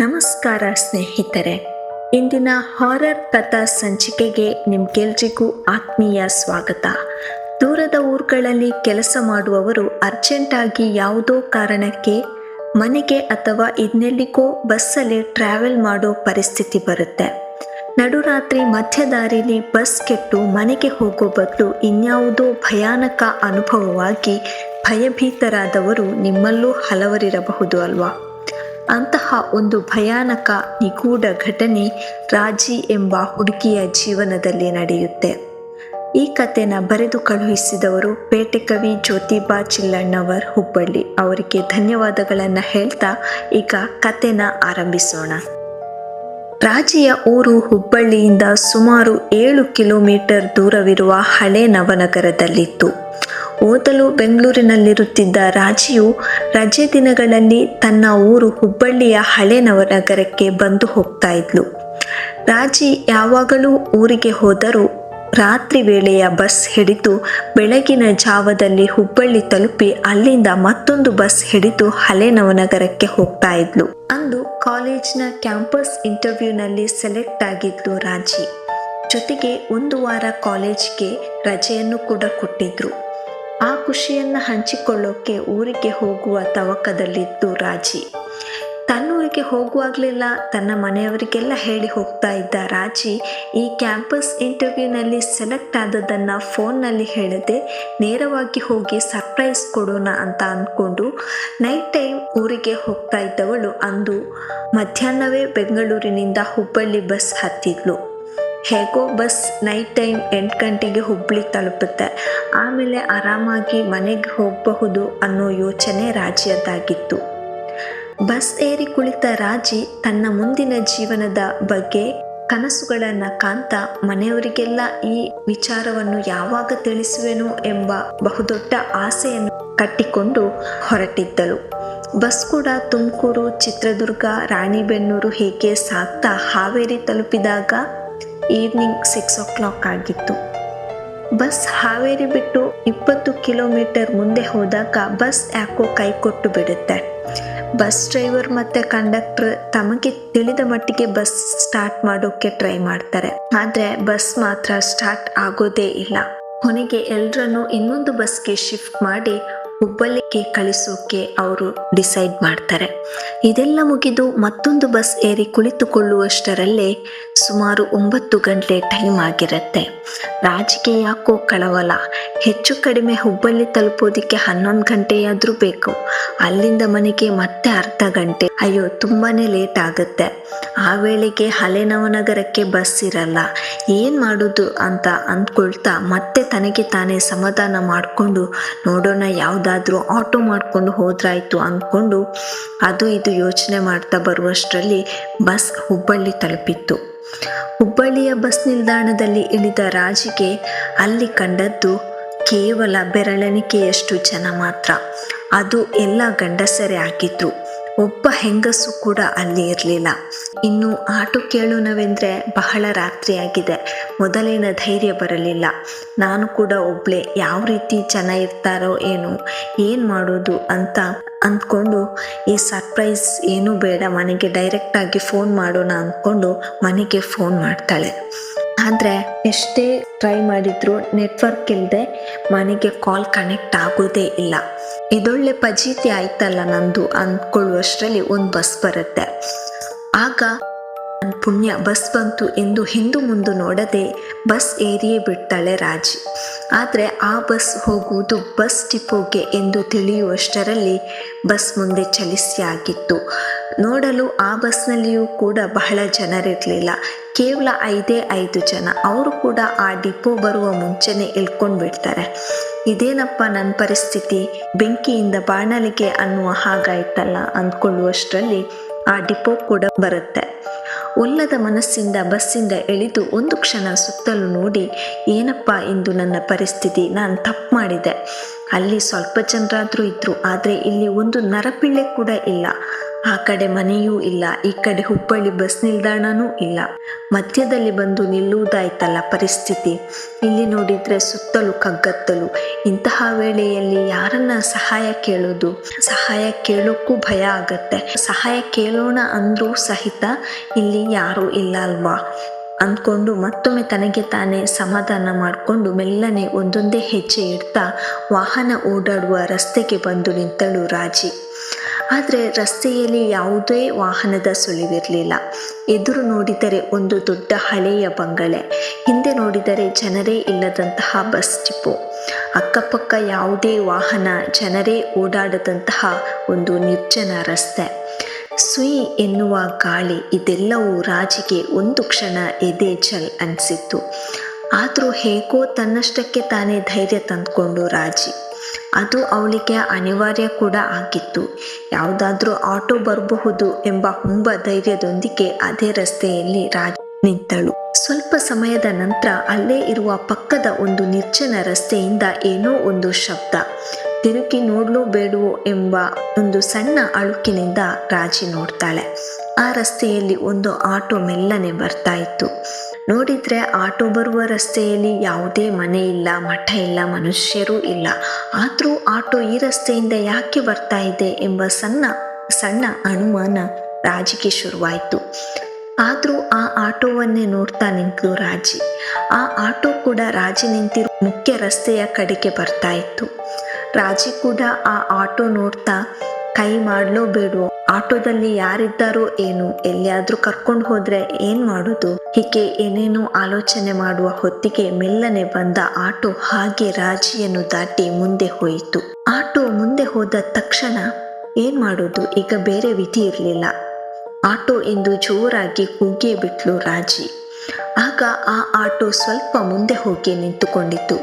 ನಮಸ್ಕಾರ ಸ್ನೇಹಿತರೆ, ಇಂದಿನ ಹಾರರ್ ಕಥಾ ಸಂಚಿಕೆಗೆ ನಿಮ್ಗೆಲ್ರಿಗೂ ಆತ್ಮೀಯ ಸ್ವಾಗತ. ದೂರದ ಊರುಗಳಲ್ಲಿ ಕೆಲಸ ಮಾಡುವವರು ಅರ್ಜೆಂಟಾಗಿ ಯಾವುದೋ ಕಾರಣಕ್ಕೆ ಮನೆಗೆ ಅಥವಾ ಇನ್ನೆಲ್ಲಿಗೋ ಬಸ್ಸಲ್ಲಿ ಟ್ರಾವೆಲ್ ಮಾಡೋ ಪರಿಸ್ಥಿತಿ ಬರುತ್ತೆ. ನಡುರಾತ್ರಿ ಮಧ್ಯದಾರಿಲಿ ಬಸ್ ಕೆಟ್ಟು ಮನೆಗೆ ಹೋಗೋ ಬದಲು ಇನ್ಯಾವುದೋ ಭಯಾನಕ ಅನುಭವವಾಗಿ ಭಯಭೀತರಾದವರು ನಿಮ್ಮಲ್ಲೂ ಹಲವರಿರಬಹುದು ಅಲ್ವಾ? ಅಂತಹ ಒಂದು ಭಯಾನಕ ನಿಗೂಢ ಘಟನೆ ರಾಜಿ ಎಂಬ ಹುಡುಗಿಯ ಜೀವನದಲ್ಲಿ ನಡೆಯುತ್ತೆ. ಈ ಕಥೆನ ಬರೆದು ಕಳುಹಿಸಿದವರು ಪೇಟೆ ಕವಿ ಜ್ಯೋತಿಬಾ ಚಿಲ್ಲಣ್ಣವರ್ ಹುಬ್ಬಳ್ಳಿ. ಅವರಿಗೆ ಧನ್ಯವಾದಗಳನ್ನು ಹೇಳ್ತಾ ಈಗ ಕಥೆನ ಆರಂಭಿಸೋಣ. ರಾಜಿಯ ಊರು ಹುಬ್ಬಳ್ಳಿಯಿಂದ ಸುಮಾರು ಏಳು ಕಿಲೋಮೀಟರ್ ದೂರವಿರುವ ಹಳೆ ನವನಗರದಲ್ಲಿತ್ತು. ಓದಲು ಬೆಂಗಳೂರಿನಲ್ಲಿರುತ್ತಿದ್ದ ರಾಜಿಯು ರಜೆ ದಿನಗಳಲ್ಲಿ ತನ್ನ ಊರು ಹುಬ್ಬಳ್ಳಿಯ ಹಳೆ ನವನಗರಕ್ಕೆ ಬಂದು ಹೋಗ್ತಾ ಇದ್ಲು. ರಾಜಿ ಯಾವಾಗಲೂ ಊರಿಗೆ ಹೋದರೂ ರಾತ್ರಿ ವೇಳೆಯ ಬಸ್ ಹಿಡಿದು ಬೆಳಗಿನ ಜಾವದಲ್ಲಿ ಹುಬ್ಬಳ್ಳಿ ತಲುಪಿ ಅಲ್ಲಿಂದ ಮತ್ತೊಂದು ಬಸ್ ಹಿಡಿದು ಹಳೆ ನವನಗರಕ್ಕೆ ಹೋಗ್ತಾ ಇದ್ಲು. ಅಂದು ಕಾಲೇಜ್ನ ಕ್ಯಾಂಪಸ್ ಇಂಟರ್ವ್ಯೂನಲ್ಲಿ ಸೆಲೆಕ್ಟ್ ಆಗಿದ್ಲು ರಾಜಿ. ಜೊತೆಗೆ ಒಂದು ವಾರ ಕಾಲೇಜ್ಗೆ ರಜೆಯನ್ನು ಕೂಡ ಕೊಟ್ಟಿದ್ರು. ಆ ಖುಷಿಯನ್ನು ಹಂಚಿಕೊಳ್ಳೋಕೆ ಊರಿಗೆ ಹೋಗುವ ತವಕದಲ್ಲಿದ್ದು ರಾಜಿ. ತನ್ನೂರಿಗೆ ಹೋಗುವಾಗಲೆಲ್ಲ ತನ್ನ ಮನೆಯವರಿಗೆಲ್ಲ ಹೇಳಿ ಹೋಗ್ತಾ ಇದ್ದ ರಾಜಿ ಈ ಕ್ಯಾಂಪಸ್ ಇಂಟರ್ವ್ಯೂನಲ್ಲಿ ಸೆಲೆಕ್ಟ್ ಆದದನ್ನು ಫೋನ್ನಲ್ಲಿ ಹೇಳದೆ ನೇರವಾಗಿ ಹೋಗಿ ಸರ್ಪ್ರೈಸ್ ಕೊಡೋಣ ಅಂತ ಅಂದ್ಕೊಂಡು ನೈಟ್ ಟೈಮ್ ಊರಿಗೆ ಹೋಗ್ತಾ ಇದ್ದವಳು ಅಂದು ಮಧ್ಯಾಹ್ನವೇ ಬೆಂಗಳೂರಿನಿಂದ ಹುಬ್ಬಳ್ಳಿ ಬಸ್ ಹತ್ತಿದ್ಲು. ಹೇಗೋ ಬಸ್ ನೈಟ್ ಟೈಮ್ ಎಂಟು ಗಂಟೆಗೆ ಹುಬ್ಬಳ್ಳಿ ತಲುಪುತ್ತೆ. ಆಮೇಲೆ ಆರಾಮಾಗಿ ಮನೆಗೆ ಹೋಗಬಹುದು ಅನ್ನೋ ಯೋಚನೆ ರಾಜಿಯದ್ದಾಗಿತ್ತು. ಬಸ್ ಏರಿ ಕುಳಿತ ರಾಜಿ ತನ್ನ ಮುಂದಿನ ಜೀವನದ ಬಗ್ಗೆ ಕನಸುಗಳನ್ನು ಕಾಂತ ಮನೆಯವರಿಗೆಲ್ಲ ಈ ವಿಚಾರವನ್ನು ಯಾವಾಗ ತಿಳಿಸುವೆನು ಎಂಬ ಬಹುದೊಡ್ಡ ಆಸೆಯನ್ನು ಕಟ್ಟಿಕೊಂಡು ಹೊರಟಿದ್ದಳು. ಬಸ್ ಕೂಡ ತುಮಕೂರು, ಚಿತ್ರದುರ್ಗ, ರಾಣಿಬೆನ್ನೂರು ಹೀಗೆ ಸಾಗ್ತಾ ಹಾವೇರಿ ತಲುಪಿದಾಗ ಈವ್ನಿಂಗ್ ಸಿಕ್ಸ್ ಓ ಕ್ಲಾಕ್ ಆಗಿತ್ತು. ಬಸ್ ಹಾವೇರಿ ಬಿಟ್ಟು ಇಪ್ಪತ್ತು ಕಿಲೋಮೀಟರ್ ಮುಂದೆ ಹೋದಾಗ ಬಸ್ ಯಾಕೋ ಕೈ ಕೊಟ್ಟು ಬಿಡುತ್ತೆ. ಬಸ್ ಡ್ರೈವರ್ ಮತ್ತು ಕಂಡಕ್ಟರ್ ತಮಗೆ ತಿಳಿದ ಮಟ್ಟಿಗೆ ಬಸ್ ಸ್ಟಾರ್ಟ್ ಮಾಡೋಕ್ಕೆ ಟ್ರೈ ಮಾಡ್ತಾರೆ. ಆದರೆ ಬಸ್ ಮಾತ್ರ ಸ್ಟಾರ್ಟ್ ಆಗೋದೇ ಇಲ್ಲ. ಕೊನೆಗೆ ಎಲ್ಲರನ್ನು ಇನ್ನೊಂದು ಬಸ್ಗೆ ಶಿಫ್ಟ್ ಮಾಡಿ ಹುಬ್ಬಳ್ಳಿಗೆ ಕಳಿಸೋಕೆ ಅವರು ಡಿಸೈಡ್ ಮಾಡ್ತಾರೆ. ಇದೆಲ್ಲ ಮುಗಿದು ಮತ್ತೊಂದು ಬಸ್ ಏರಿ ಕುಳಿತುಕೊಳ್ಳುವಷ್ಟರಲ್ಲೇ ಸುಮಾರು ಒಂಬತ್ತು ಗಂಟೆ ಟೈಮ್ ಆಗಿರುತ್ತೆ. ರಾಜಿಗೆ ಯಾಕೋ ಕಳವಲ ಹೆಚ್ಚು ಕಡಿಮೆ ಹುಬ್ಬಳ್ಳಿ ತಲುಪೋದಕ್ಕೆ ಹನ್ನೊಂದು ಗಂಟೆಯಾದರೂ ಬೇಕು. ಅಲ್ಲಿಂದ ಮನೆಗೆ ಮತ್ತೆ ಅರ್ಧ ಗಂಟೆ. ಅಯ್ಯೋ ತುಂಬಾ ಲೇಟ್ ಆಗುತ್ತೆ. ಆ ವೇಳೆಗೆ ಹಲೆನವನಗರಕ್ಕೆ ಬಸ್ ಇರಲ್ಲ. ಏನು ಮಾಡೋದು ಅಂತ ಅಂದ್ಕೊಳ್ತಾ ಮತ್ತೆ ತನಗೆ ತಾನೇ ಸಮಾಧಾನ ಮಾಡಿಕೊಂಡು ನೋಡೋಣ ಯಾವುದಾದ್ರೂ ಆಟೋ ಮಾಡಿಕೊಂಡು ಹೋದ್ರಾಯ್ತು ಅಂದ್ಕೊಂಡು ಅದು ಇದು ಯೋಚನೆ ಮಾಡ್ತಾ ಬರುವಷ್ಟರಲ್ಲಿ ಬಸ್ ಹುಬ್ಬಳ್ಳಿ ತಲುಪಿತ್ತು. ಹುಬ್ಬಳ್ಳಿಯ ಬಸ್ ನಿಲ್ದಾಣದಲ್ಲಿ ಇಳಿದ ರಾಜಿಗೆ ಅಲ್ಲಿ ಕಂಡದ್ದು ಕೇವಲ ಬೆರಳೆಣಿಕೆಯಷ್ಟು ಜನ ಮಾತ್ರ. ಅದು ಎಲ್ಲ ಗಂಡಸರೇ ಆಗಿದ್ರು. ಒಬ್ಬ ಹೆಂಗಸು ಕೂಡ ಅಲ್ಲಿ ಇರಲಿಲ್ಲ. ಇನ್ನು ಆಟೋ ಕೇಳೋಣವೆಂದರೆ ಬಹಳ ರಾತ್ರಿಯಾಗಿದೆ. ಮೊದಲಿನ ಧೈರ್ಯ ಬರಲಿಲ್ಲ. ನಾನು ಕೂಡ ಒಬ್ಳೆ, ಯಾವ ರೀತಿ ಜನ ಇರ್ತಾರೋ ಏನೋ, ಏನು ಮಾಡೋದು ಅಂತ ಅಂದ್ಕೊಂಡು, ಈ ಸರ್ಪ್ರೈಸ್ ಏನೂ ಬೇಡ, ಮನೆಗೆ ಡೈರೆಕ್ಟಾಗಿ ಫೋನ್ ಮಾಡೋಣ ಅಂದ್ಕೊಂಡು ಮನೆಗೆ ಫೋನ್ ಮಾಡ್ತಾಳೆ. ಆದರೆ ಎಷ್ಟೇ ಟ್ರೈ ಮಾಡಿದರೂ ನೆಟ್ವರ್ಕ್ ಇಲ್ಲದೆ ಮನೆಗೆ ಕಾಲ್ ಕನೆಕ್ಟ್ ಆಗೋದೇ ಇಲ್ಲ. ಇದೊಳ್ಳೆ ಪಜೀತಿ ಆಯ್ತಲ್ಲ ನಂದು ಅಂದ್ಕೊಳ್ಳುವಷ್ಟರಲ್ಲಿ ಒಂದು ಬಸ್ ಬರುತ್ತೆ. ಆಗ ನನ್ನ ಪುಣ್ಯ ಬಸ್ ಬಂತು ಎಂದು ಹಿಂದು ಮುಂದೆ ನೋಡದೆ ಬಸ್ ಏರಿಯೇ ಬಿಡ್ತಾಳೆ ರಾಜಿ. ಆದರೆ ಆ ಬಸ್ ಹೋಗುವುದು ಬಸ್ ಡಿಪೋಗೆ ಎಂದು ತಿಳಿಯುವಷ್ಟರಲ್ಲಿ ಬಸ್ ಮುಂದೆ ಚಲಿಸಿ ಆಗಿತ್ತು. ನೋಡಲು ಆ ಬಸ್ನಲ್ಲಿಯೂ ಕೂಡ ಬಹಳ ಜನರಿರಲಿಲ್ಲ. ಕೇವಲ ಐದೇ ಐದು ಜನ. ಅವರು ಕೂಡ ಆ ಡಿಪೋ ಬರುವ ಮುಂಚೆನೆ ಇಳ್ಕೊಂಡು ಬಿಡ್ತಾರೆ ಇದೇನಪ್ಪ ನನ್ನ ಪರಿಸ್ಥಿತಿ? ಬೆಂಕಿಯಿಂದ ಬಾಣಲಿಗೆ ಅನ್ನುವ ಹಾಗಾಯ್ತಲ್ಲ ಅಂದ್ಕೊಳ್ಳುವಷ್ಟರಲ್ಲಿ ಆ ಡಿಪೋ ಕೂಡ ಬರುತ್ತೆ. ಒಲ್ಲದ ಮನಸ್ಸಿಂದ ಬಸ್ಸಿಂದ ಇಳಿದು ಒಂದು ಕ್ಷಣ ಸುತ್ತಲೂ ನೋಡಿ, ಏನಪ್ಪ ಇಂದು ನನ್ನ ಪರಿಸ್ಥಿತಿ? ನಾನು ತಪ್ಪು ಮಾಡಿದೆ. ಅಲ್ಲಿ ಸ್ವಲ್ಪ ಜನರಾದರೂ ಇದ್ದರು ಆದರೆ ಇಲ್ಲಿ ಒಂದು ನರಪಿಳ್ಳೆ ಕೂಡ ಇಲ್ಲ. ಆ ಕಡೆ ಮನೆಯೂ ಇಲ್ಲ, ಈ ಕಡೆ ಹುಬ್ಬಳ್ಳಿ ಬಸ್ ನಿಲ್ದಾಣನೂ ಇಲ್ಲ. ಮಧ್ಯದಲ್ಲಿ ಬಂದು ನಿಲ್ಲುವುದಾಯ್ತಲ್ಲ ಪರಿಸ್ಥಿತಿ. ಇಲ್ಲಿ ನೋಡಿದ್ರೆ ಸುತ್ತಲೂ ಕಗ್ಗತ್ತಲು. ಇಂತಹ ವೇಳೆಯಲ್ಲಿ ಯಾರನ್ನ ಸಹಾಯ ಕೇಳೋದು? ಸಹಾಯ ಕೇಳೋಕ್ಕೂ ಭಯ ಆಗತ್ತೆ. ಸಹಾಯ ಕೇಳೋಣ ಅಂದ್ರೂ ಸಹಿತ ಇಲ್ಲಿ ಯಾರೂ ಇಲ್ಲ ಅಲ್ವಾ? ಅಂದ್ಕೊಂಡು ಮತ್ತೊಮ್ಮೆ ತನಗೆ ತಾನೇ ಸಮಾಧಾನ ಮಾಡಿಕೊಂಡು ಮೆಲ್ಲನೆ ಒಂದೊಂದೇ ಹೆಜ್ಜೆ ಇಡ್ತಾ ವಾಹನ ಓಡಾಡುವ ರಸ್ತೆಗೆ ಬಂದು ನಿಂತಳು ರಾಜಿ. ಆದರೆ ರಸ್ತೆಯಲ್ಲಿ ಯಾವುದೇ ವಾಹನದ ಸುಳಿವಿರಲಿಲ್ಲ. ಎದುರು ನೋಡಿದರೆ ಒಂದು ದೊಡ್ಡ ಹಳೆಯ ಬಂಗಲೆ. ಹಿಂದೆ ನೋಡಿದರೆ ಜನರೇ ಇಲ್ಲದಂತಹ ಬಸ್ ಡಿಪೋ. ಅಕ್ಕಪಕ್ಕ ಯಾವುದೇ ವಾಹನ ಜನರೇ ಓಡಾಡದಂತಹ ಒಂದು ನಿರ್ಜನ ರಸ್ತೆ. ಸುಯಿ ಎನ್ನುವ ಗಾಳಿ ಇದೆಲ್ಲವೂ ರಾಜಿಗೆ ಒಂದು ಕ್ಷಣ ಎದೆ ಜಲ್ ಅನಿಸಿತ್ತು. ಆದರೂ ಹೇಗೋ ತನ್ನಷ್ಟಕ್ಕೆ ತಾನೇ ಧೈರ್ಯ ತಂದುಕೊಂಡು ರಾಜಿ. ಅದು ಅವಳಿಗೆ ಅನಿವಾರ್ಯ ಕೂಡ ಆಗಿತ್ತು. ಯಾವುದಾದ್ರೂ ಆಟೋ ಬರಬಹುದು ಎಂಬ ಹುಂಬ ಧೈರ್ಯದೊಂದಿಗೆ ಅದೇ ರಸ್ತೆಯಲ್ಲಿ ರಾಜ ನಿಂತಳು. ಸ್ವಲ್ಪ ಸಮಯದ ನಂತರ ಅಲ್ಲೇ ಇರುವ ಪಕ್ಕದ ಒಂದು ನಿರ್ಜನ ರಸ್ತೆಯಿಂದ ಏನೋ ಒಂದು ಶಬ್ದ, ತಿರುಗಿ ನೋಡ್ಲೋ ಬೇಡವೋ ಎಂಬ ಒಂದು ಸಣ್ಣ ಅಳುಕಿನಿಂದ ರಾಜಿ ನೋಡ್ತಾಳೆ. ಆ ರಸ್ತೆಯಲ್ಲಿ ಒಂದು ಆಟೋ ಮೆಲ್ಲನೆ ಬರ್ತಾ ಇತ್ತು. ನೋಡಿದ್ರೆ ಆಟೋ ಬರುವ ರಸ್ತೆಯಲ್ಲಿ ಯಾವುದೇ ಮನೆ ಇಲ್ಲ, ಮಠ ಇಲ್ಲ, ಮನುಷ್ಯರೂ ಇಲ್ಲ. ಆದರೂ ಆಟೋ ಈ ರಸ್ತೆಯಿಂದ ಯಾಕೆ ಬರ್ತಾ ಇದೆ ಎಂಬ ಸಣ್ಣ ಸಣ್ಣ ಅನುಮಾನ ರಾಜಿಗೆ ಶುರುವಾಯಿತು. ಆದರೂ ಆ ಆಟೋವನ್ನೇ ನೋಡ್ತಾ ನಿಂತು ರಾಜಿ. ಆ ಆಟೋ ಕೂಡ ರಾಜಿ ನಿಂತಿರುವ ಮುಖ್ಯ ರಸ್ತೆಯ ಕಡೆಗೆ ಬರ್ತಾ ಇತ್ತು. ರಾಜಿ ಕೂಡ ಆ ಆಟೋ ನೋಡ್ತಾ, ಕೈ ಮಾಡ್ಲೋ ಬೇಡವೋ? ಆಟೋದಲ್ಲಿ ಯಾರಿದ್ದಾರೋ ಏನು, ಎಲ್ಲಿಯಾದ್ರೂ ಕರ್ಕೊಂಡು ಹೋದ್ರೆ ಏನ್ ಮಾಡೋದು? ಹೀಗೆ ಏನೇನೋ ಆಲೋಚನೆ ಮಾಡುವ ಹೊತ್ತಿಗೆ ಮೆಲ್ಲನೆ ಬಂದ ಆಟೋ ಹಾಗೆ ರಾಜಿಯನ್ನು ದಾಟಿ ಮುಂದೆ ಹೋಯಿತು. ಆಟೋ ಮುಂದೆ ಹೋದ ತಕ್ಷಣ ಏನ್ ಮಾಡೋದು? ಈಗ ಬೇರೆ ವಿಧಿ ಇರಲಿಲ್ಲ. ಆಟೋ ಎಂದು ಜೋರಾಗಿ ಕೂಗಿಯೇ ಬಿಟ್ಲು ರಾಜಿ. ಆಗ ಆ ಆಟೋ ಸ್ವಲ್ಪ ಮುಂದೆ ಹೋಗಿ ನಿಂತುಕೊಂಡಿತು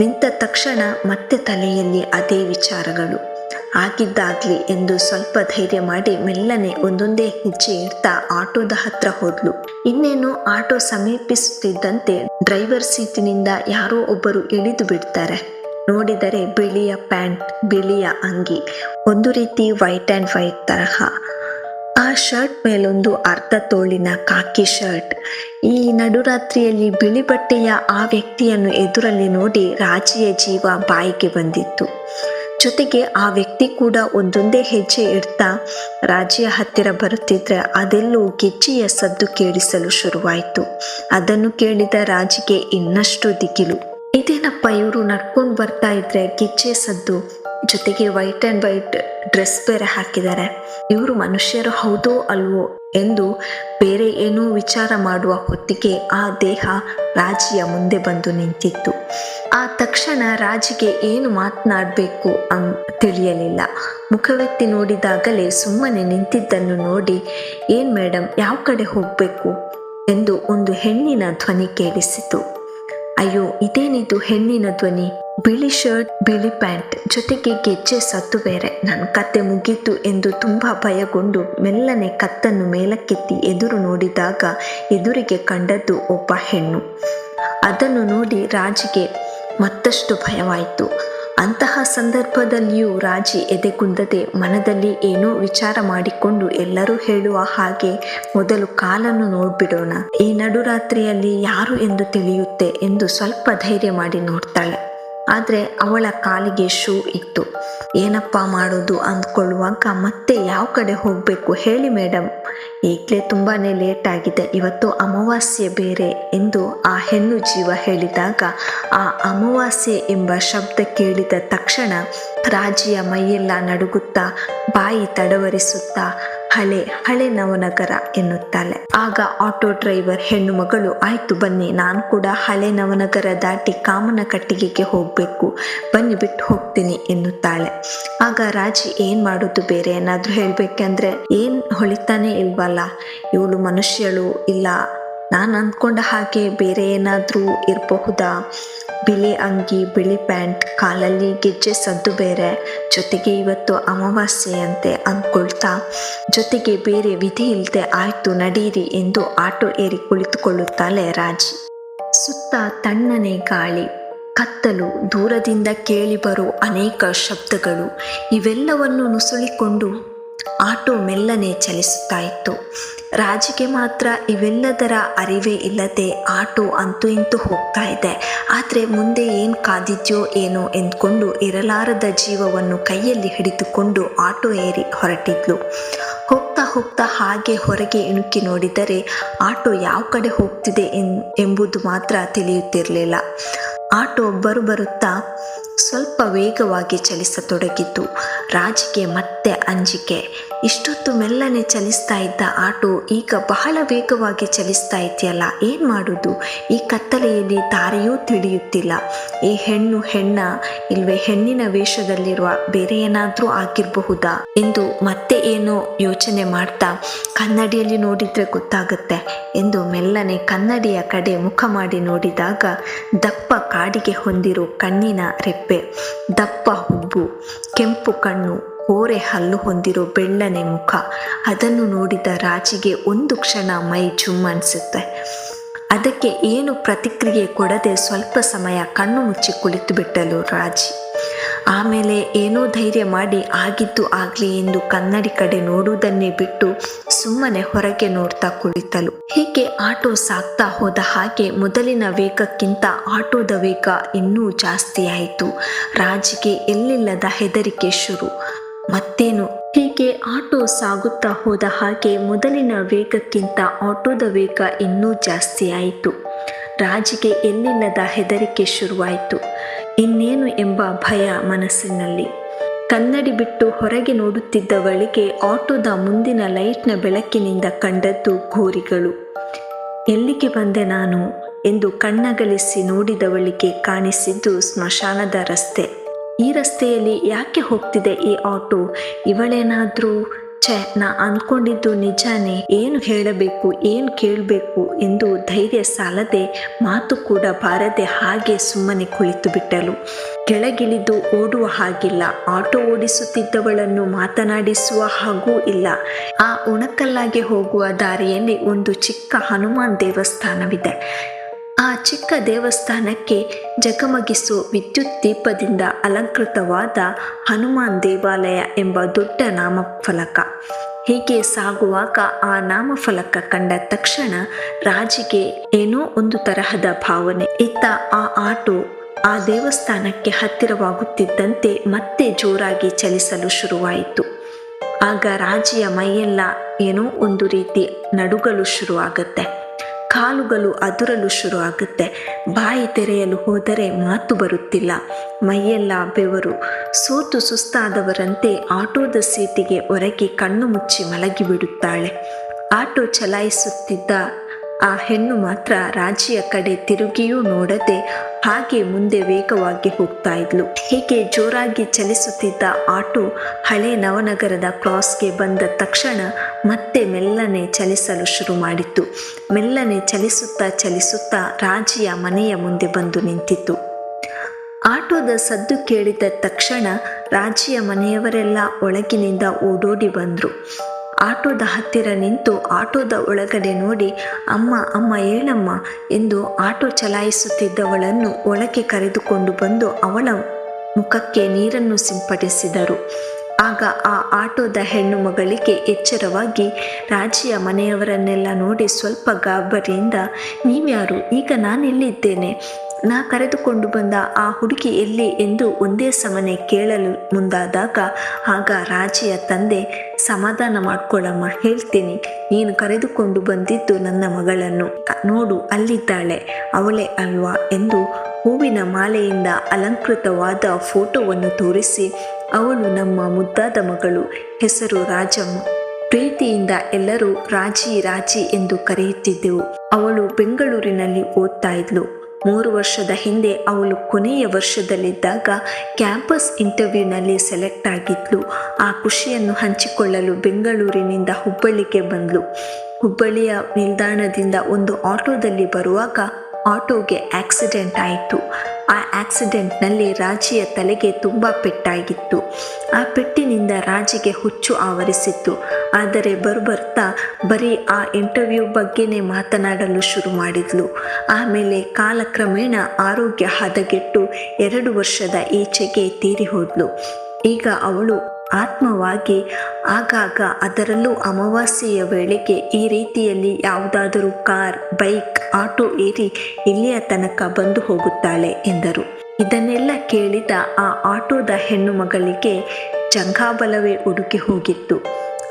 ನಿಂತ ತಕ್ಷಣ ಮತ್ತೆ ತಲೆಯಲ್ಲಿ ಅದೇ ವಿಚಾರಗಳು. ಆಗಿದ್ದಾಗ್ಲಿ ಎಂದು ಸ್ವಲ್ಪ ಧೈರ್ಯ ಮಾಡಿ ಮೆಲ್ಲನೆ ಒಂದೊಂದೇ ಹೆಜ್ಜೆ ಇಡ್ತಾ ಆಟೋದ ಹತ್ರ ಹೋದ್ಲು. ಇನ್ನೇನು ಆಟೋ ಸಮೀಪಿಸುತ್ತಿದ್ದಂತೆ ಡ್ರೈವರ್ ಸೀಟಿನಿಂದ ಯಾರೋ ಒಬ್ಬರು ಇಳಿದು ಬಿಡ್ತಾರೆ. ನೋಡಿದರೆ ಬಿಳಿಯ ಪ್ಯಾಂಟ್, ಬಿಳಿಯ ಅಂಗಿ, ಒಂದು ರೀತಿ ವೈಟ್ ಆ್ಯಂಡ್ ವೈಟ್ ತರಹ. ಆ ಶರ್ಟ್ ಮೇಲೊಂದು ಅರ್ಧ ತೋಳಿನ ಕಾಕಿ ಶರ್ಟ್. ಈ ನಡುರಾತ್ರಿಯಲ್ಲಿ ಬಿಳಿ ಬಟ್ಟೆಯ ಆ ವ್ಯಕ್ತಿಯನ್ನು ಎದುರಲ್ಲಿ ನೋಡಿ ರಾಜಿಯ ಜೀವ ಬಾಯಿಗೆ ಬಂದಿತ್ತು. ಜೊತೆಗೆ ಆ ವ್ಯಕ್ತಿ ಕೂಡ ಒಂದೊಂದೇ ಹೆಜ್ಜೆ ಇಡ್ತಾ ರಾಜಿಯ ಹತ್ತಿರ ಬರುತ್ತಿದ್ರೆ ಅದೆಲ್ಲೂ ಗೆಜ್ಜೆಯ ಸದ್ದು ಕೇಳಿಸಲು ಶುರುವಾಯಿತು. ಅದನ್ನು ಕೇಳಿದ ರಾಜಿಗೆ ಇನ್ನಷ್ಟು ದಿಗಿಲು. ಇದೇನಪ್ಪ ಇವರು ನಡ್ಕೊಂಡು ಬರ್ತಾ ಇದ್ರೆ ಗೆಜ್ಜೆ ಸದ್ದು? ಜೊತೆಗೆ ವೈಟ್ ಆ್ಯಂಡ್ ವೈಟ್ ಡ್ರೆಸ್ ಬೇರೆ ಹಾಕಿದ್ದಾರೆ. ಇವರು ಮನುಷ್ಯರು ಹೌದೋ ಅಲ್ವೋ? ಎಂದು ಬೇರೆ ಏನೂ ವಿಚಾರ ಮಾಡುವ ಹೊತ್ತಿಗೆ ಆ ದೇಹ ರಾಜಿಯ ಮುಂದೆ ಬಂದು ನಿಂತಿತ್ತು. ಆ ತಕ್ಷಣ ರಾಜಿಗೆ ಏನು ಮಾತನಾಡಬೇಕು ಅಂ ತಿಳಿಯಲಿಲ್ಲ. ಮುಖವೆತ್ತಿ ನೋಡಿದಾಗಲೇ ಸುಮ್ಮನೆ ನಿಂತಿದ್ದನ್ನು ನೋಡಿ, ಏನು ಮೇಡಮ್ ಯಾವ ಕಡೆ ಹೋಗಬೇಕು? ಎಂದು ಒಂದು ಹೆಣ್ಣಿನ ಧ್ವನಿ ಕೇಳಿಸಿತು. ಅಯ್ಯೋ, ಇದೇನಿದು ಹೆಣ್ಣಿನ ಧ್ವನಿ? ಬಿಳಿ ಶರ್ಟ್, ಬಿಳಿ ಪ್ಯಾಂಟ್ ಜೊತೆಗೆ ಗೆಜ್ಜೆ ಸತ್ತು ಬೇರೆ. ನನ್ನ ಕತ್ತೆ ಮುಗೀತು ಎಂದು ತುಂಬ ಭಯಗೊಂಡು ಮೆಲ್ಲನೆ ಕತ್ತನ್ನು ಮೇಲಕ್ಕೆತ್ತಿ ಎದುರು ನೋಡಿದಾಗ ಎದುರಿಗೆ ಕಂಡದ್ದು ಒಬ್ಬ ಹೆಣ್ಣು. ಅದನ್ನು ನೋಡಿ ರಾಜಿಗೆ ಮತ್ತಷ್ಟು ಭಯವಾಯಿತು. ಅಂತಹ ಸಂದರ್ಭದಲ್ಲಿಯೂ ರಾಜಿ ಎದೆಗುಂದದೆ ಮನದಲ್ಲಿ ಏನೋ ವಿಚಾರ ಮಾಡಿಕೊಂಡು ಎಲ್ಲರೂ ಹೇಳುವ ಹಾಗೆ ಮೊದಲು ಕಾಲನ್ನು ನೋಡ್ಬಿಡೋಣ. ಈ ನಡುರಾತ್ರಿಯಲ್ಲಿ ಯಾರು ಎಂದು ತಿಳಿಯುತ್ತೆ ಎಂದು ಸ್ವಲ್ಪ ಧೈರ್ಯ ಮಾಡಿ ನೋಡ್ತಾಳೆ. ಆದರೆ ಅವಳ ಕಾಲಿಗೆ ಶೂ ಇತ್ತು. ಏನಪ್ಪ ಮಾಡೋದು ಅಂದ್ಕೊಳ್ಳುವಾಗ ಮತ್ತೆ ಯಾವ ಕಡೆ ಹೋಗಬೇಕು ಹೇಳಿ ಮೇಡಮ್ ಈಗಲೇ ತುಂಬಾ ಲೇಟ್ ಆಗಿದೆ. ಇವತ್ತು ಅಮಾವಾಸ್ಯೆ ಬೇರೆ ಎಂದು ಆ ಹೆಣ್ಣು ಜೀವ ಹೇಳಿದಾಗ ಆ ಅಮಾವಾಸ್ಯೆ ಎಂಬ ಶಬ್ದ ಕೇಳಿದ ತಕ್ಷಣ ರಾಜಿಯ ಮೈಯೆಲ್ಲ ನಡುಗುತ್ತಾ, ಬಾಯಿ ತಡವರಿಸುತ್ತಾ, ಹಳೆ ಹಳೆ ನವನಗರ ಎನ್ನುತ್ತಾಳೆ. ಆಗ ಆಟೋ ಡ್ರೈವರ್ ಹೆಣ್ಣು ಮಗಳು, ಆಯ್ತು ಬನ್ನಿ, ನಾನು ಕೂಡ ಹಳೆ ನವನಗರ ದಾಟಿ ಕಾಮನ ಕಟ್ಟಿಗೆಗೆ ಹೋಗಬೇಕು, ಬನ್ನಿ ಬಿಟ್ಟು ಹೋಗ್ತೀನಿ ಎನ್ನುತ್ತಾಳೆ. ಆಗ ರಾಜಿ ಏನು ಮಾಡೋದು ಬೇರೆ ಏನಾದರೂ ಹೇಳ್ಬೇಕಂದ್ರೆ, ಏನು ಹೊಳಿತಾನೆ ಇಲ್ವಲ್ಲ, ಇವಳು ಮನುಷ್ಯಳು ಇಲ್ಲ ನಾನು ಅಂದ್ಕೊಂಡ ಹಾಗೆ ಬೇರೆ ಏನಾದರೂ ಇರಬಹುದಾ? ಬಿಳಿ ಅಂಗಿ, ಬಿಳಿ ಪ್ಯಾಂಟ್, ಕಾಲಲ್ಲಿ ಗೆಜ್ಜೆ ಸದ್ದು ಬೇರೆ, ಜೊತೆಗೆ ಇವತ್ತು ಅಮಾವಾಸ್ಯೆಯಂತೆ ಅಂದ್ಕೊಳ್ತಾ? ಜೊತೆಗೆ ಬೇರೆ ವಿಧಿ ಇಲ್ಲದೆ ಆಯ್ತು ನಡೀರಿ ಎಂದು ಆಟೋ ಏರಿ ಕುಳಿತುಕೊಳ್ಳುತ್ತಾಳೆ ರಾಜ್. ಸುತ್ತ ತಣ್ಣನೆ ಗಾಳಿ, ಕತ್ತಲು, ದೂರದಿಂದ ಕೇಳಿಬರೋ ಅನೇಕ ಶಬ್ದಗಳು, ಇವೆಲ್ಲವನ್ನು ನುಸುಳಿಕೊಂಡು ಆಟೋ ಮೆಲ್ಲನೆ ಚಲಿಸುತ್ತಾ ಇತ್ತು. ರಾಜಿಗೆ ಮಾತ್ರ ಇವೆಲ್ಲದರ ಅರಿವೇ ಇಲ್ಲದೆ ಆಟೋ ಅಂತೂ ಇಂತೂ ಹೋಗ್ತಾ ಇದೆ. ಆದರೆ ಮುಂದೆ ಏನು ಕಾದಿದ್ಯೋ ಏನೋ ಎಂದ್ಕೊಂಡು ಇರಲಾರದ ಜೀವವನ್ನು ಕೈಯಲ್ಲಿ ಹಿಡಿದುಕೊಂಡು ಆಟೋ ಏರಿ ಹೊರಟಿದ್ಲು. ಹೋಗ್ತಾ ಹೋಗ್ತಾ ಹಾಗೆ ಹೊರಗೆ ಇಣುಕಿ ನೋಡಿದರೆ ಆಟೋ ಯಾವ ಕಡೆ ಹೋಗ್ತಿದೆ ಎಂಬುದು ಮಾತ್ರ ತಿಳಿಯುತ್ತಿರಲಿಲ್ಲ. ಆಟೋ ಬರುತ್ತಾ ಸ್ವಲ್ಪ ವೇಗವಾಗಿ ಚಲಿಸತೊಡಗಿತು ರಾಜಿಗೆ ಮತ್ತೆ ಅಂಜಿಕೆ. ಇಷ್ಟೊತ್ತು ಮೆಲ್ಲನೆ ಚಲಿಸ್ತಾ ಇದ್ದ ಆಟೋ ಈಗ ಬಹಳ ವೇಗವಾಗಿ ಚಲಿಸ್ತಾ ಇದೆಯಲ್ಲ, ಏನು ಮಾಡೋದು? ಈ ಕತ್ತಲೆಯಲ್ಲಿ ದಾರಿಯೂ ತಿಳಿಯುತ್ತಿಲ್ಲ. ಈ ಹೆಣ್ಣು ಹೆಣ್ಣ, ಇಲ್ವೇ ಹೆಣ್ಣಿನ ವೇಷದಲ್ಲಿರುವ ಬೇರೆ ಏನಾದರೂ ಆಗಿರಬಹುದಾ? ಎಂದು ಮತ್ತೆ ಏನೋ ಯೋಚನೆ ಮಾಡ್ತಾ ಕನ್ನಡಿಯಲ್ಲಿ ನೋಡಿದ್ರೆ ಗೊತ್ತಾಗುತ್ತೆ ಎಂದು ಮೆಲ್ಲನೆ ಕನ್ನಡಿಯ ಕಡೆ ಮುಖ ಮಾಡಿ ನೋಡಿದಾಗ ದಪ್ಪ ಕಾಡಿಗೆ ಹೊಂದಿರೋ ಕಣ್ಣಿನ ರೆಪ್ಪೆ ದಪ್ಪ ಹುಬ್ಬು, ಕೆಂಪು ಕಣ್ಣು ಓರೆ ಹಲ್ಲು ಹೊಂದಿರೋ ಬೆಳ್ಳನೆ ಮುಖ. ಅದನ್ನು ನೋಡಿದ ರಾಜಿಗೆ ಒಂದು ಕ್ಷಣ ಮೈ ಜುಮ್ ಅನಿಸುತ್ತೆ. ಅದಕ್ಕೆ ಏನು ಪ್ರತಿಕ್ರಿಯೆ ಕೊಡದೆ ಸ್ವಲ್ಪ ಸಮಯ ಕಣ್ಣು ಮುಚ್ಚಿ ಕುಳಿತು ಬಿಟ್ಟಲು ರಾಜಿ. ಆಮೇಲೆ ಏನೋ ಧೈರ್ಯ ಮಾಡಿ ಆಗಿದ್ದು ಆಗಲಿ ಎಂದು ಕನ್ನಡಿ ಕಡೆ ನೋಡುವುದನ್ನೇ ಬಿಟ್ಟು ಸುಮ್ಮನೆ ಹೊರಗೆ ನೋಡ್ತಾ ಕುಳಿತಲು ಹೀಗೆ ಆಟೋ ಸಾಗ್ತಾ ಹೋದ ಹಾಗೆ ಮೊದಲಿನ ವೇಗಕ್ಕಿಂತ ಆಟೋದ ವೇಗ ಇನ್ನೂ ಜಾಸ್ತಿ ಆಯಿತು ರಾಜಿಗೆ ಎಲ್ಲಿಲ್ಲದ ಹೆದರಿಕೆ ಶುರು. ಮತ್ತೇನು? ಹೀಗೆ ಆಟೋ ಸಾಗುತ್ತಾ ಹೋದ ಹಾಗೆ ಮೊದಲಿನ ವೇಗಕ್ಕಿಂತ ಆಟೋದ ವೇಗ ಇನ್ನೂ ಜಾಸ್ತಿ ಆಯಿತು ರಾಜಿಗೆ ಎಲ್ಲಿಲ್ಲದ ಹೆದರಿಕೆ ಶುರುವಾಯಿತು. ಇನ್ನೇನು ಎಂಬ ಭಯ ಮನಸ್ಸಿನಲ್ಲಿ. ಕನ್ನಡಿ ಬಿಟ್ಟು ಹೊರಗೆ ನೋಡುತ್ತಿದ್ದವಳಿಗೆ ಆಟೋದ ಮುಂದಿನ ಲೈಟ್ನ ಬೆಳಕಿನಿಂದ ಕಂಡದ್ದು ಘೋರಿಗಳು. ಎಲ್ಲಿಗೆ ಬಂದೆ ನಾನು ಎಂದು ಕಣ್ಣಗಲಿಸಿ ನೋಡಿದವಳಿಗೆ ಕಾಣಿಸಿದ್ದು ಸ್ಮಶಾನದ ರಸ್ತೆ. ಈ ರಸ್ತೆಯಲ್ಲಿ ಯಾಕೆ ಹೋಗ್ತಿದೆ ಈ ಆಟೋ? ಇವಳೇನಾದರೂ ಛೆ ನಾ ಅಂದ್ಕೊಂಡಿದ್ದು ನಿಜಾನೇ ಏನು ಹೇಳಬೇಕು, ಏನು ಕೇಳಬೇಕು ಎಂದು ಧೈರ್ಯ ಸಾಲದೆ ಮಾತು ಕೂಡ ಬಾರದೆ ಹಾಗೆ ಸುಮ್ಮನೆ ಕುಳಿತು ಬಿಟ್ಟಳು. ಕೆಳಗಿಳಿದು ಓಡುವ ಹಾಗಿಲ್ಲ, ಆಟೋ ಓಡಿಸುತ್ತಿದ್ದವಳನ್ನು ಮಾತನಾಡಿಸುವ ಹಾಗೂ ಇಲ್ಲ. ಆ ಉಣಕಲ್ಲಾಗೆ ಹೋಗುವ ದಾರಿಯಲ್ಲಿ ಒಂದು ಚಿಕ್ಕ ಹನುಮಾನ್ ದೇವಸ್ಥಾನವಿದೆ. ಆ ಚಿಕ್ಕ ದೇವಸ್ಥಾನಕ್ಕೆ ಜಗಮಗಿಸೋ ವಿದ್ಯುತ್ ದೀಪದಿಂದ ಅಲಂಕೃತವಾದ ಹನುಮಾನ್ ದೇವಾಲಯ ಎಂಬ ದೊಡ್ಡ ನಾಮಫಲಕ. ಹೀಗೆ ಸಾಗುವಾಗ ಆ ನಾಮಫಲಕ ಕಂಡ ತಕ್ಷಣ ರಾಜಿಗೆ ಏನೋ ಒಂದು ತರಹದ ಭಾವನೆ. ಇತ್ತ ಆ ಆಟೋ ಆ ದೇವಸ್ಥಾನಕ್ಕೆ ಹತ್ತಿರವಾಗುತ್ತಿದ್ದಂತೆ ಮತ್ತೆ ಜೋರಾಗಿ ಚಲಿಸಲು ಶುರುವಾಯಿತು. ಆಗ ರಾಜಿಯ ಮೈಯೆಲ್ಲ ಏನೋ ಒಂದು ರೀತಿ ನಡುಗಲು ಶುರುವಾಗುತ್ತೆ. ಕಾಲುಗಳು ಅದುರಲು ಶುರು ಆಗುತ್ತೆ ಬಾಯಿ ತೆರೆಯಲು ಹೋದರೆ ಮಾತು ಬರುತ್ತಿಲ್ಲ. ಮೈಯೆಲ್ಲ ಬೆವರು. ಸೋತು ಸುಸ್ತಾದವರಂತೆ ಆಟೋದ ಸೀಟಿಗೆ ಹೊರಗೆ ಕಣ್ಣು ಮುಚ್ಚಿ ಮಲಗಿಬಿಡುತ್ತಾಳೆ. ಆಟೋ ಚಲಾಯಿಸುತ್ತಿದ್ದ ಆ ಹೆಣ್ಣು ಮಾತ್ರ ರಾಜಿಯ ಕಡೆ ತಿರುಗಿಯೂ ನೋಡದೆ ಹಾಗೆ ಮುಂದೆ ವೇಗವಾಗಿ ಹೋಗ್ತಾ ಇದ್ಲು. ಹೀಗೆ ಜೋರಾಗಿ ಚಲಿಸುತ್ತಿದ್ದ ಆಟೋ ಹಳೆ ನವನಗರದ ಕ್ರಾಸ್ಗೆ ಬಂದ ತಕ್ಷಣ ಮತ್ತೆ ಮೆಲ್ಲನೆ ಚಲಿಸಲು ಶುರು ಮಾಡಿತು ಮೆಲ್ಲನೆ ಚಲಿಸುತ್ತಾ ಚಲಿಸುತ್ತಾ ರಾಜಿಯ ಮನೆಯ ಮುಂದೆ ಬಂದು ನಿಂತಿತು ಆಟೋದ ಸದ್ದು ಕೇಳಿದ ತಕ್ಷಣ ರಾಜಿಯ ಮನೆಯವರೆಲ್ಲ ಒಳಗಿನಿಂದ ಓಡೋಡಿ ಬಂದರು. ಆಟೋದ ಹತ್ತಿರ ನಿಂತು ಆಟೋದ ಒಳಗಡೆ ನೋಡಿ, ಅಮ್ಮ ಅಮ್ಮ ಏಳಮ್ಮ ಎಂದು ಆಟೋ ಚಲಾಯಿಸುತ್ತಿದ್ದವಳನ್ನು ಒಳಗೆ ಕರೆದುಕೊಂಡು ಬಂದು ಅವಳ ಮುಖಕ್ಕೆ ನೀರನ್ನು ಸಿಂಪಡಿಸಿದರು. ಆಗ ಆ ಆಟೋದ ಹೆಣ್ಣು ಮಗಳಿಗೆ ಎಚ್ಚರವಾಗಿ, ರಾಜಿಯ ಮನೆಯವರನ್ನೆಲ್ಲ ನೋಡಿ ಸ್ವಲ್ಪ ಗಾಬರಿಯಿಂದ, ನೀವ್ಯಾರು? ಈಗ ನಾನೆಲ್ಲಿದ್ದೇನೆ. ನಾ ಕರೆದುಕೊಂಡು ಬಂದ ಆ ಹುಡುಗಿ ಎಲ್ಲಿ ಎಂದು ಒಂದೇ ಸಮನೆ ಕೇಳಲು ಮುಂದಾದಾಗ, ಆಗ ರಾಜಿಯ ತಂದೆ, ಸಮಾಧಾನ ಮಾಡ್ಕೊಳ್ಳಮ್ಮ ಹೇಳ್ತೀನಿ, ನೀನು ಕರೆದುಕೊಂಡು ಬಂದಿದ್ದು ನನ್ನ ಮಗಳನ್ನು. ನೋಡು, ಅಲ್ಲಿದ್ದಾಳೆ, ಅವಳೇ ಅಲ್ವಾ ಎಂದು ಹೂವಿನ ಮಾಲೆಯಿಂದ ಅಲಂಕೃತವಾದ ಫೋಟೋವನ್ನು ತೋರಿಸಿ ಅವಳು ನಮ್ಮ ಮುದ್ದಾದ ಮಗಳು, ಹೆಸರು ರಾಜಮ್ಮ. ಪ್ರೀತಿಯಿಂದ ಎಲ್ಲರೂ ರಾಜಿ ರಾಜಿ ಎಂದು ಕರೆಯುತ್ತಿದ್ದೆವು. ಅವಳು ಬೆಂಗಳೂರಿನಲ್ಲಿ ಓದ್ತಾ ಇದ್ಲು. ಮೂರು ವರ್ಷದ ಹಿಂದೆ ಅವಳು ಕೊನೆಯ ವರ್ಷದಲ್ಲಿದ್ದಾಗ ಕ್ಯಾಂಪಸ್ ಇಂಟರ್ವ್ಯೂನಲ್ಲಿ ಸೆಲೆಕ್ಟ್ ಆಗಿದ್ಲು. ಆ ಖುಷಿಯನ್ನು ಹಂಚಿಕೊಳ್ಳಲು ಬೆಂಗಳೂರಿನಿಂದ ಹುಬ್ಬಳ್ಳಿಗೆ ಬಂದ್ಲು. ಹುಬ್ಬಳ್ಳಿಯ ನಿಲ್ದಾಣದಿಂದ ಒಂದು ಆಟೋದಲ್ಲಿ ಬರುವಾಗ ಆಟೋಗೆ ಆಕ್ಸಿಡೆಂಟ್ ಆಯಿತು. ಆ ಆಕ್ಸಿಡೆಂಟ್ನಲ್ಲಿ ರಾಜಿಯ ತಲೆಗೆ ತುಂಬ ಪೆಟ್ಟಾಗಿತ್ತು. ಆ ಪೆಟ್ಟಿನಿಂದ ರಾಜಿಗೆ ಹುಚ್ಚು ಆವರಿಸಿತ್ತು. ಆದರೆ ಬರುಬರ್ತಾ ಬರೀ ಆ ಇಂಟರ್ವ್ಯೂ ಬಗ್ಗೆನೇ ಮಾತನಾಡಲು ಶುರು ಮಾಡಿದ್ಲು. ಆಮೇಲೆ ಕಾಲಕ್ರಮೇಣ ಆರೋಗ್ಯ ಹದಗೆಟ್ಟು ಎರಡು ವರ್ಷದ ಈಚೆಗೆ ತೀರಿ ಹೋದ್ಲು ಈಗ ಅವಳು ಆತ್ಮವಾಗಿ, ಆಗಾಗ ಅದರಲ್ಲೂ ಅಮಾವಾಸ್ಯೆಯ ವೇಳೆಗೆ ಈ ರೀತಿಯಲ್ಲಿ ಯಾವುದಾದರೂ ಕಾರ್, ಬೈಕ್, ಆಟೋ ಏರಿ ಇಲ್ಲಿಯ ತನಕ ಬಂದು ಹೋಗುತ್ತಾಳೆ ಎಂದರು. ಇದನ್ನೆಲ್ಲ ಕೇಳಿದ ಆ ಆಟೋದ ಹೆಣ್ಣು ಮಗಳಿಗೆ ಜಂಘಾಬಲವೇ ಉಡುಕಿ ಹೋಗಿತ್ತು.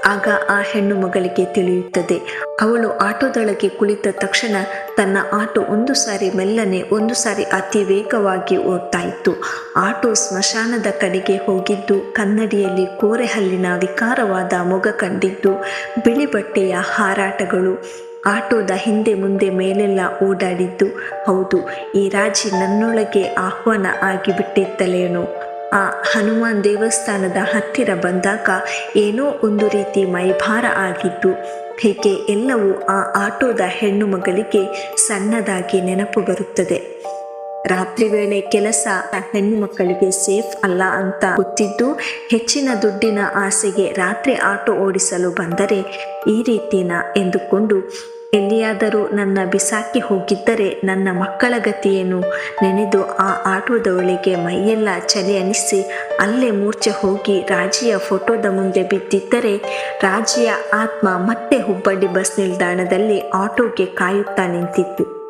ಆಗ ಆ ಹೆಣ್ಣು ಮಗಳಿಗೆ ತಿಳಿಯುತ್ತದೆ. ಅವಳು ಆಟೋದೊಳಗೆ ಕುಳಿತ ತಕ್ಷಣ ತನ್ನ ಆಟೋ ಒಂದು ಸಾರಿ ಮೆಲ್ಲನೆ ಒಂದು ಸಾರಿ ಅತಿ ವೇಗವಾಗಿ ಓಡ್ತಾ ಇತ್ತು ಆಟೋ ಸ್ಮಶಾನದ ಕಡೆಗೆ ಹೋಗಿದ್ದು, ಕನ್ನಡಿಯಲ್ಲಿ ಕೋರೆಹಲ್ಲಿನ ವಿಕಾರವಾದ ಮೊಗ ಕಂಡಿದ್ದು, ಬಿಳಿ ಬಟ್ಟೆಯ ಹಾರಾಟಗಳು. ಆಟೋದ ಹಿಂದೆ ಮುಂದೆ ಮೇಲೆಲ್ಲ ಓಡಾಡಿದ್ದು, ಹೌದು, ಈ ರಾಜಿ ನನ್ನೊಳಗೆ ಆಹ್ವಾನ ಆಗಿಬಿಟ್ಟಿತ್ತಲೇನೋ ಆ ಹನುಮಾನ್ ದೇವಸ್ಥಾನದ ಹತ್ತಿರ ಬಂದಾಗ ಏನೋ ಒಂದು ರೀತಿ ಮೈಭಾರ ಆಗಿದ್ದು, ಹೀಗೆ ಎಲ್ಲವೂ ಆ ಆಟೋದ ಹೆಣ್ಣು ಮಗಳಿಗೆ ಸಣ್ಣದಾಗಿ ನೆನಪು ಬರುತ್ತದೆ. ರಾತ್ರಿ ವೇಳೆ ಕೆಲಸ ಹೆಣ್ಣು ಮಕ್ಕಳಿಗೆ ಸೇಫ್ ಅಲ್ಲ ಅಂತ ಗೊತ್ತಿದ್ದು, ಹೆಚ್ಚಿನ ದುಡ್ಡಿನ ಆಸೆಗೆ ರಾತ್ರಿ ಆಟೋ ಓಡಿಸಲು ಬಂದರೆ ಈ ರೀತಿನ ಎಂದುಕೊಂಡು ಎಲ್ಲಿಯಾದರೂ ನನ್ನ ಬಿಸಾಕಿ ಹೋಗಿದ್ದರೆ ನನ್ನ ಮಕ್ಕಳ ಗತಿಯೇನು? ನೆನೆದು ಆ ಆಟೋದವಳಿಗೆ ಮೈಯೆಲ್ಲ ಚಳಿ ಅನಿಸಿ ಅಲ್ಲೇ ಮೂರ್ಛೆ ಹೋಗಿ ರಾಜಿಯ ಫೋಟೋದ ಮುಂದೆ ಬಿದ್ದಿದ್ದರೆ ರಾಜಿಯ ಆತ್ಮ ಮತ್ತೆ ಹುಬ್ಬಳ್ಳಿ ಬಸ್ ನಿಲ್ದಾಣದಲ್ಲಿ ಆಟೋಗೆ ಕಾಯುತ್ತಾ ನಿಂತಿತ್ತು.